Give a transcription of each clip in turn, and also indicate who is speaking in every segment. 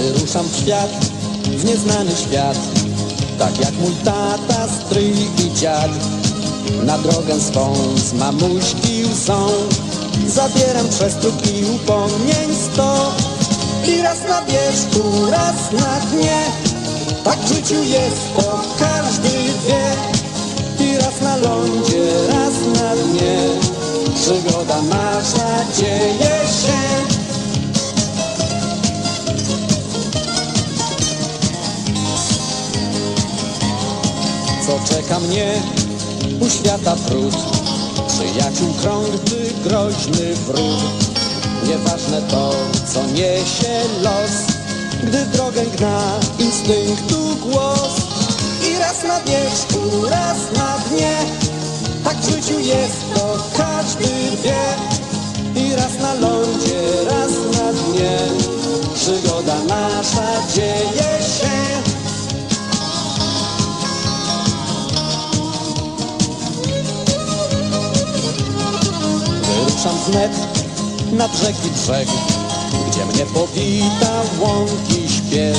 Speaker 1: Wyruszam w świat, w nieznany świat Tak jak mój tata, stryj i dziad. Na drogę swą z mamuśki łzą. Zabieram przez trud i upomnień sto I raz na wierzchu, raz na dnie. Tak w życiu jest, to każdy wie. I raz na lądzie, raz na dnie. Przygoda nasza dzieje co czeka mnie u świata trud Przyjaciół krąg, gdy groźny wróg. Nieważne to, co niesie los Gdy drogę gna instynktu głos. I raz na wierzchu, raz na dnie Tak w życiu jest, to każdy wie Wyruszam wnet na brzeg i brzeg Gdzie mnie powita łąki śpiew.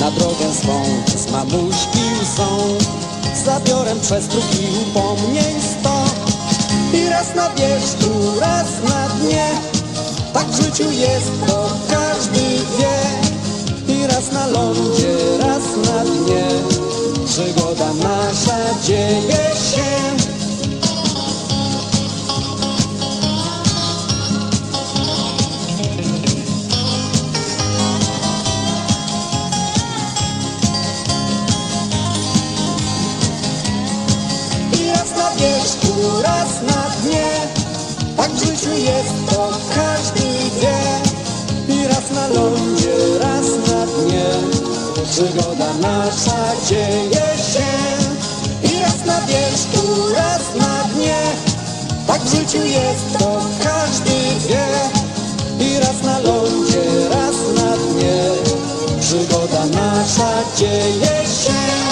Speaker 1: Na drogę swą z mamuśki łzą Zabiorę przez trud i upomnień sto. I raz na wierzchu, raz na dnie Tak w życiu jest, to każdy wie. I raz na lądzie, pieszku raz na dnie Tak w życiu jest, to każdy wie. I raz na lądzie, raz na dnie Przygoda nasza dzieje się. I raz na pieszku, raz na dnie Tak w życiu jest, to każdy wie. I raz na lądzie, raz na dnie Przygoda nasza dzieje się.